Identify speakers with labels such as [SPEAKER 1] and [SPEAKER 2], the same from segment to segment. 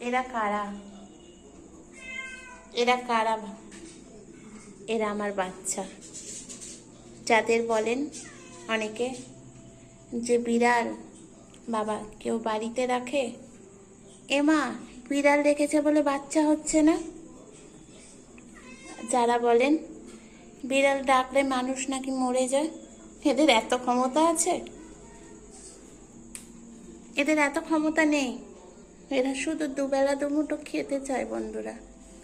[SPEAKER 1] এরা কারা এরা কারা এরা আমার বাচ্চা। যাদের বলেন অনেকে যে, বিড়াল বাবা কেউ বাড়িতে রাখে? এমা বিড়াল রেখেছে বলে বাচ্চা হচ্ছে না? যারা বলেন বিড়াল ডাকলে মানুষ নাকি মরে যায়? এদের এত ক্ষমতা আছে? এদের এত ক্ষমতা নেই। এরা শুধু দুবেলা দুমুটো খেতে চায় বন্ধুরা।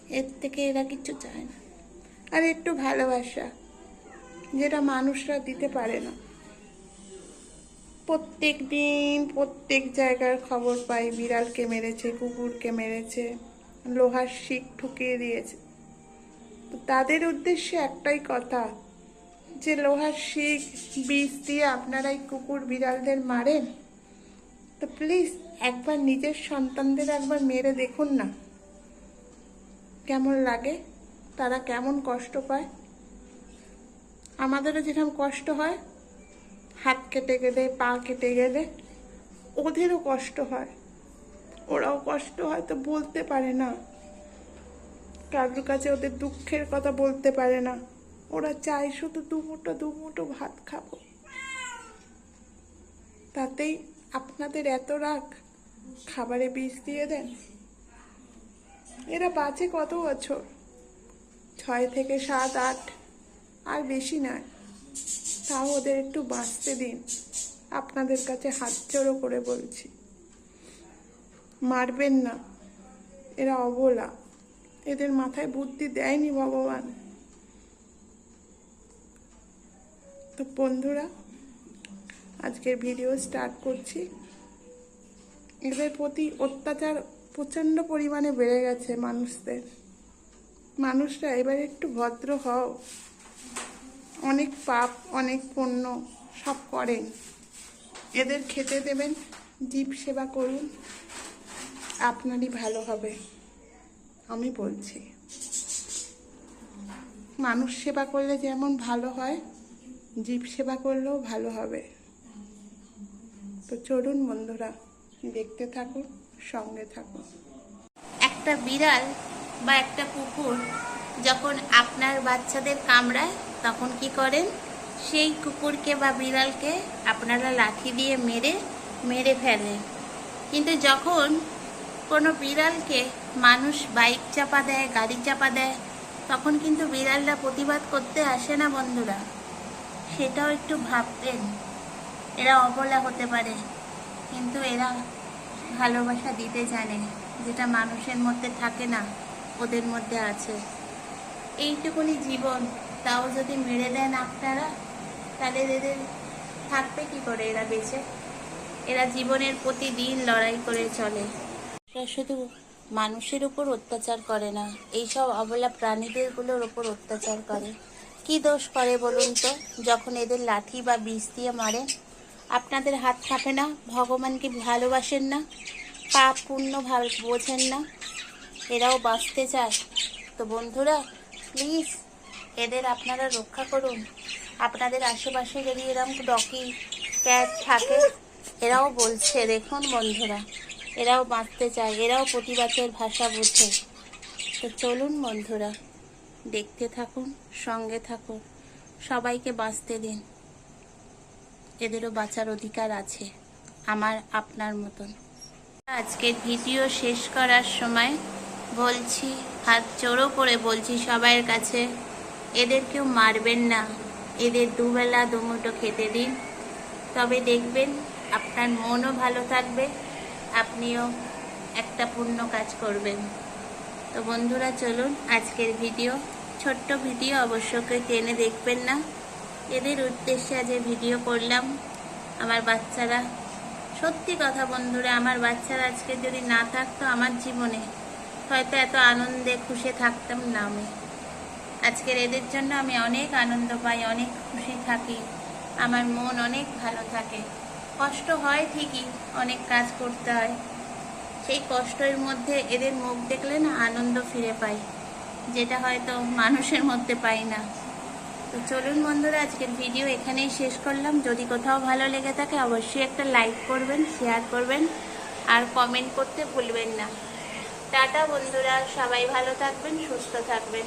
[SPEAKER 1] এর থেকে এরা কিছু চায় না। আর একটু ভালোবাসা, যেটা মানুষরা দিতে পারে না। প্রত্যেক দিন প্রত্যেক জায়গার খবর পাই, বিড়ালকে মেরেছে, কুকুরকে মেরেছে, লোহার শিক ঠুকিয়ে দিয়েছে। তাদের উদ্দেশ্যে একটাই কথা, যে লোহার শিক, বিষ দিয়ে আপনারাই কুকুর বিড়ালদের মারেন? তো প্লিজ একবার নিজের সন্তানদের একবার মেরে দেখুন না। কেমন লাগে? তারা কেমন কষ্ট পায়? আমাদেরও যেরকম কষ্ট হয়, হাত কেটে গেলে, পা কেটে গেলে, ওদেরও কষ্ট হয়। ওরাও কষ্ট হয়তো বলতে পারে না। কারোর কাছে ওদের দুঃখের কথা বলতে পারে না। ওরা চায় শুধু দুমুটো দুমুটো ভাত খাব। তাতেই আপনাদের এত রাগ? খাবারে বিষ দিয়ে দেন? এরা বাঁচে কত বছর? ছয় থেকে সাত, আট, আর বেশি নয়। তাও ওদের একটু বাঁচতে দিন। আপনাদের কাছে হাত জোড়ো করে বলছি। মারবেন না। এরা অবলা। এদের মাথায় বুদ্ধি দেয়নি ভগবান। তো বন্ধুরা আজকের ভিডিও স্টার্ট করছি। এদের প্রতি অত্যাচার প্রচণ্ড পরিমাণে বেড়ে গেছে মানুষদের। মানুষরা এবার একটু ভদ্র হও। অনেক পাপ, অনেক পণ্য সব করেন। এদের খেতে দেবেন, জীব সেবা করুন। আপনারই ভালো হবে, আমি বলছি। মানুষ সেবা করলে যেমন ভালো হয়, জীব সেবা করলেও ভালো হবে। তো চলুন বন্ধুরা, দেখতে থাকুন সঙ্গে থাকুন একটা বিড়াল বা একটা কুকুর যখন আপনার বাচ্চাদের কামড়ায়, তখন কি করেন? সেই কুকুরকে বা বিড়ালকে আপনারা লাঠি দিয়ে মেরে মেরে ফেলেন। কিন্তু যখন কোনো বিড়ালকে মানুষ বাইক চাপা দেয়, গাড়ি চাপা দেয়, তখন কিন্তু বিড়ালরা প্রতিবাদ করতে আসে না বন্ধুরা। সেটাও একটু ভাববেন। এরা অবলা হতে পারে, কিন্তু এরা ভালোবাসা দিতে জানে, যেটা মানুষের মধ্যে থাকে না, ওদের মধ্যে আছে। এইটুকুনি জীবন তাও যদি মেরে দেন আপনারা, তাহলে এদের থাকবে কি করে এরা বেঁচে? এরা জীবনের প্রতিদিন লড়াই করে চলে। এরা শুধু মানুষের উপর অত্যাচার করে না, এইসব অবলা প্রাণীদেরগুলোর উপর অত্যাচার করে। কি দোষ করে বলুন তো, যখন এদের লাঠি বা বিষ দিয়ে মারে? আপনাদের হাত কাঁপে না, ভগবানকে ভালোবাসেন না, পাপ ভাব বোঝেন না। এরাও বাঁচতে চায়। তো বন্ধুরা প্লিজ এদের আপনারা রক্ষা করুন। আপনাদের আশেপাশে যদি এরকম ডকি ক্যাট থাকে, এরাও বলছে, দেখুন বন্ধুরা, এরাও বাঁচতে চায়, এরাও প্রতিবাদের ভাষা বোঝে। তো চলুন বন্ধুরা, দেখতে থাকুন, সঙ্গে থাকুন, সবাইকে বাঁচতে দিন। এদেরও বাঁচার অধিকার আছে, আমার আপনার মতন। আজকের ভিডিও শেষ করার সময় বলছি, হাত জোড়ো করে বলছি সবাইয়ের কাছে এদের কেউ মারবেন না, এদের দুবেলা দুমুটো খেতে দিন। তবে দেখবেন আপনার মনও ভালো থাকবে, আপনিও একটা পূর্ণ কাজ করবেন। তো বন্ধুরা, চলুন আজকের ভিডিও, ছোট্ট ভিডিও অবশ্যই টেনে দেখবেন না। এদের উদ্দেশ্যে আজ ভিডিও করলাম। আমার বাচ্চারা, সত্যি কথা বন্ধুরা, আমার বাচ্চারা আজকে যদি না থাকতো আমার জীবনে, হয়তো এত আনন্দে খুশি থাকতাম না আমি। আজকের এদের জন্য আমি অনেক আনন্দ পাই, অনেক খুশি থাকি। আমার মন অনেক ভালো থাকে। কষ্ট হয় ঠিকই, অনেক কাজ করতে হয়। সেই কষ্টের মধ্যে এদের মুখ দেখলে না আনন্দ ফিরে পাই, যেটা হয়তো মানুষের মধ্যে পাই না। তো চলুন বন্ধুরা, আজকের ভিডিও এখানেই শেষ করলাম। যদি কোথাও ভালো লেগে থাকে, অবশ্যই একটা লাইক করবেন শেয়ার করবেন, আর কমেন্ট করতে ভুলবেন না। টাটা বন্ধুরা, সবাই ভালো থাকবেন, সুস্থ থাকবেন।